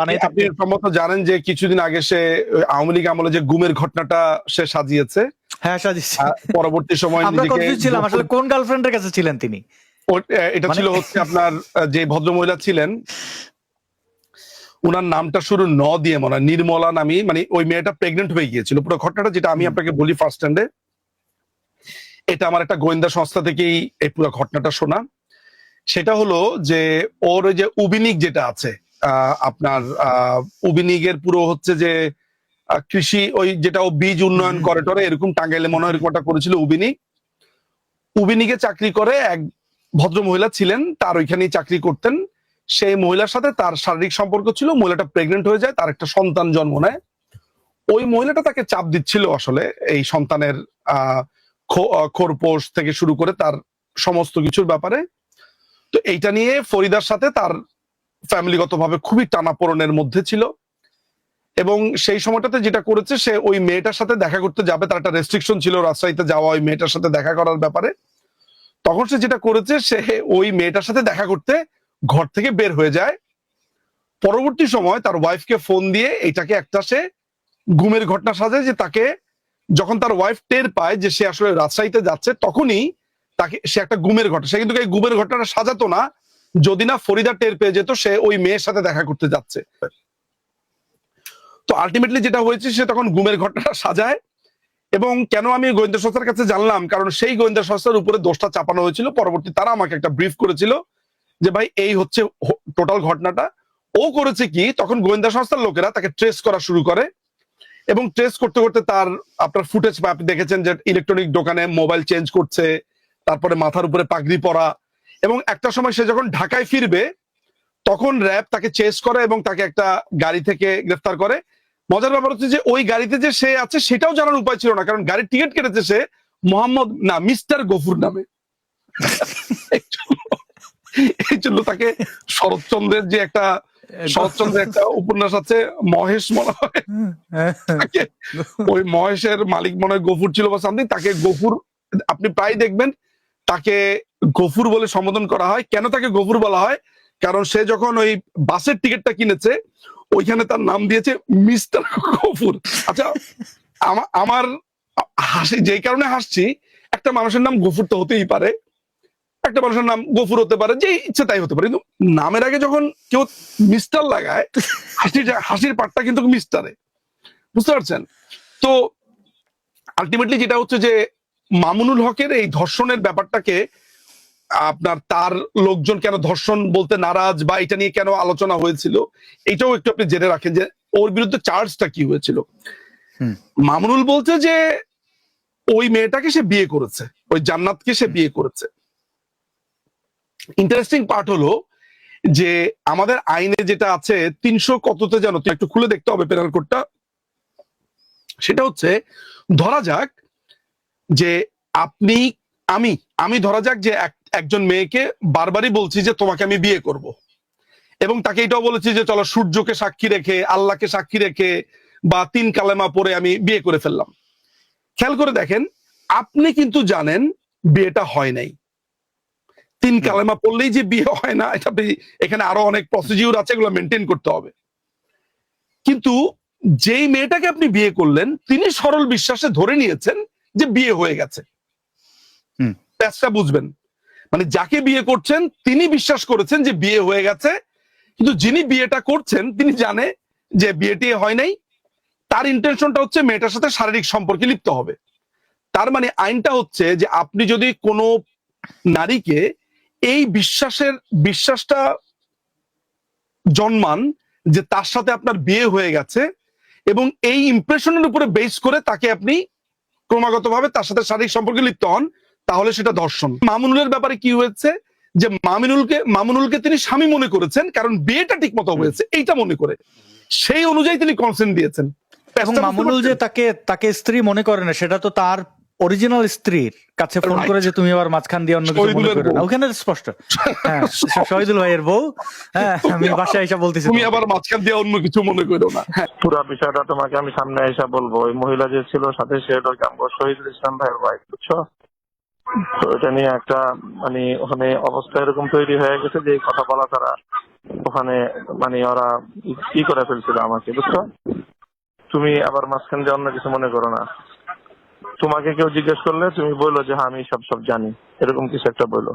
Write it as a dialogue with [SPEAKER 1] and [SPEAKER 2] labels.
[SPEAKER 1] বানিয়ে
[SPEAKER 2] আপনি সম্ভবত জানেন যে কিছুদিন আগে সে আওয়ামী লীগ আমলে যে গুমের ঘটনাটা সে সাজিয়েছে।
[SPEAKER 1] হ্যাঁ
[SPEAKER 2] আহ, পরবর্তী সময়
[SPEAKER 1] আমরা কনফিউজ ছিলাম আসলে কোন গার্লফ্রেন্ডের কাছে ছিলেন তিনি?
[SPEAKER 2] এটা
[SPEAKER 1] মানে-
[SPEAKER 2] ছিল হচ্ছে আপনার যে ভদ্রমহিলা ছিলেন উনার নামটা শুরু ন দিয়ে মনে হয় নির্মলা নামি মানে ওই মেয়েটা প্রেগনেন্ট হয়ে গিয়েছিল। পুরো ঘটনাটা যেটা আমি আপনাকে বলি ফার্স্ট হ্যান্ডে এটা আমার একটা গোয়েন্দা সংস্থা থেকেই এই পুরো ঘটনাটা শোনা। সেটা হলো যে ওর ওই যে উবিনিক যেটা আছে আপনার আহ, উবিনিকের পুরো হচ্ছে যে কৃষি ওই যেটা ও বীজ উন্নয়ন। করে টরে এরকম টাঙ্গাইলে মনে হয় এরকম করেছিল উবিনিক উবিনিকে চাকরি করে এক ভদ্র মহিলা ছিলেন তার ওইখানেই চাকরি করতেন। সেই মহিলার সাথে তার শারীরিক সম্পর্ক ছিল মহিলাটা প্রেগনেন্ট হয়ে যায় তার একটা সন্তান জন্ম নেয়। ওই মহিলাটা তাকে চাপ দিচ্ছিল আসলে এই সন্তানের আহ খো- আহ, খোরপোশ থেকে শুরু করে তার সমস্ত কিছুর ব্যাপারে। তো এইটা নিয়ে ফরিদার সাথে তার ফ্যামিলিগতভাবে খুবই টানাপোড়নের মধ্যে ছিল। এবং সেই সময়টাতে যেটা করেছে, সে ওই মেয়েটার সাথে দেখা করতে যাবে, তার একটা রেস্ট্রিকশন ছিল রাজশাহীতে যাওয়া, ওই মেয়েটার সাথে দেখা করার ব্যাপারে। তখন সে যেটা করেছে, সে ওই মেয়েটার সাথে দেখা করতে ঘর থেকে বের হয়ে যায়। পরবর্তী সময় তার ওয়াইফকে ফোন দিয়ে এটাকে একটা সে ঘুমের ঘটনা সাজায় যে তাকে যখন তার ওয়াইফ টের পায় যে সে আসলে রাজশাহীতে যাচ্ছে, তখনই তাকে, সে একটা গুমের ঘটনা, সে কিন্তু এই গুমের ঘটনাটা সাজাতো না যদি না ফরিদা টের পেয়ে যেত, সে ওই মেয়ের সাথে দেখা করতে যাচ্ছে। তো আলটিমেটলি যেটা হয়েছে, সে তখন গুমের ঘটনাটা সাজায় এবং কেন আমি গোয়েন্দা সংস্থার কাছে জানলাম? কারণ সেই গোয়েন্দা সংস্থার উপরে দোষটা চাপানো হয়েছিল। পরবর্তী তারা আমাকে একটা ব্রিফ করেছিল যে, ভাই, এই হচ্ছে টোটাল ঘটনাটা। ও করেছে কি, তখন গোয়েন্দা সংস্থার লোকেরা তাকে ট্রেস করা শুরু করে এবং ট্রেস করতে করতে তার, আপনার ফুটেজ আপনি দেখেছেন যে ইলেকট্রনিক দোকানে মোবাইল চেঞ্জ করছে, তারপরে মাথার উপরে পাগড়ি পরা এবং একটা সময় সে যখন ঢাকায় ফিরবে, তখন র্যাব তাকে চেস করে এবং তাকে একটা গাড়ি থেকে গ্রেফতার করে। মজার ব্যাপার হচ্ছে যে, ওই গাড়িতে যে সে আছে, সেটাও জানার উপায় ছিল না। কারণ গাড়ির টিকিট কেটেছে সে মোহাম্মদ, না, মিস্টার গফুর নামে। এই জন্য- তাকে শরৎচন্দ্রের যে একটা, শরৎচন্দ্রের একটা উপন্যাস আছে, মহেশ মনে হয়। ওই মহেশের মালিক মনে হয় গফুর ছিল বা সামথিং তাকে গফুর, আপনি প্রায় দেখবেন, তাকে গফুর বলে সম্বোধন করা হয়। কেন তাকে গফুর বলা হয়? কারণ সে যখন ওই বাসের টিকিটটা কিনেছে, ওইখানে তার নাম দিয়েছে মিস্টার গফুর। আচ্ছা আমা- আমার হাসি, যেই কারণে হাসছি, একটা মানুষের নাম গফুর তো হতেই পারে। একটা মানুষের নাম গফুর হতে পারে যে ইচ্ছে তাই হতে পারে। কিন্তু নামের আগে যখন কেউ মিস্টার লাগায়, হাসির হাসির পাটটা কিন্তু মিস্টারে। বুঝতে পারছেন? তো আলটিমেটলি যেটা হচ্ছে যে, মামুনুল হকের এই ধর্ষণের ব্যাপারটাকে আপনার তার লোকজন কেন ধর্ষণ বলতে নারাজ বা এটা নিয়ে কেন আলোচনা হয়েছিল? এটাও একটু আপনি জেনে রাখেন যে ওর বিরুদ্ধে চার্জটা কি হয়েছিল? মামুনুল বলছে যে ওই মেয়েটাকে সে বিয়ে করেছে ওই জান্নাতকে সে বিয়ে করেছে। ইন্টারেস্টিং পার্ট হলো যে আমাদের আইনে যেটা আছে তিনশো কততে যেন তুই একটু খুলে দেখতে হবে পেনাল কোডটা সেটা হচ্ছে ধরা যাক যে আপনি আমি আমি ধরা যাক যে এক- একজন মেয়েকে বারবারই বলছি যে তোমাকে আমি বিয়ে করব। এবং তাকে এটাও বলেছি যে চলো সূর্যকে সাক্ষী রেখে আল্লাহকে সাক্ষী রেখে বা তিন কালেমা পরে আমি বিয়ে করে ফেললাম। খেয়াল করে দেখেন আপনি কিন্তু জানেন বিয়েটা হয় নাই। তিন কালেমা পড়লেই যে বিয়ে হয় না এটা এখানে আরও অনেক প্রসিডিউর আছে এগুলো মেনটেন করতে হবে। কিন্তু যেই মেয়েটাকে আপনি বিয়ে করলেন তিনি সরল বিশ্বাসে ধরে নিয়েছেন যে বিয়ে হয়ে গেছে। প্যাচটা বুঝবেন। মানে যাকে বিয়ে করছেন, তিনি বিশ্বাস করেছেন যে বিয়ে হয়ে গেছে। কিন্তু যিনি বিয়েটা করছেন, তিনি জানে যে বিয়েটি হয় নাই। তার ইন্টেনশনটা হচ্ছে মেয়েটার সাথে শারীরিক সম্পর্কে লিপ্ত হবে। তার মানে আইনটা হচ্ছে যে আপনি যদি কোনো নারীকে এই বিশ্বাসের, বিশ্বাসটা জন্মান যে তার সাথে আপনার বিয়ে হয়ে গেছে এবং এই ইমপ্রেশনের উপরে বেস করে তাকে আপনি ক্রমাগতভাবে তার সাথে শারীরিক সম্পর্কে লিপ্ত হন তাহলে সেটা ধর্ষণ মামুনুলের ব্যাপারে কি হয়েছে? যে মামিনুলকে মামুনুলকে তিনি স্বামী মনে করেছেন কারণ বিয়েটা ঠিক মতো হয়েছে এইটা মনে করে। সেই অনুযায়ী তিনি কনসেন্ট দিয়েছেন।
[SPEAKER 1] এবং মামুনুল যে তাকে তাকে স্ত্রী মনে করে না সেটা তো তার অরিজিনাল স্ত্রীর কাছে ফোন করে যে তুমি আবার মাঝখান দিয়ে অন্য কিছু মনে করো না। ওখানে স্পষ্ট। হ্যাঁ শহীদুল ভাইয়ের বউ। হ্যাঁ আমি বাসায় এসে বলতেছি
[SPEAKER 2] তুমি আবার মাঝখান দিয়ে অন্য কিছু মনে করো না। হ্যাঁ
[SPEAKER 3] পুরা বিষয়টা তোমাকে আমি সামনে এসে বলব। ওই মহিলা যে ছিল সাথে সে হলো শহীদুল ইসলাম ভাইয়ের ওয়াইফ বুঝছ? তো এটা নিয়ে একটা মানে ওখানে অবস্থা এরকম তৈরি হয়ে গেছে যে কথা বলা তারা ওখানে মানে ওরা ই করে ফেলছিল আমাকে, বুঝছ? তুমি আবার মাঝখান দিয়ে অন্য কিছু মনে করো না। তোমাকে কেউ জিজ্ঞেস করলে তুমি বলল যে হ্যাঁ আমি সব সব জানি। এরকম কিছু একটা বলো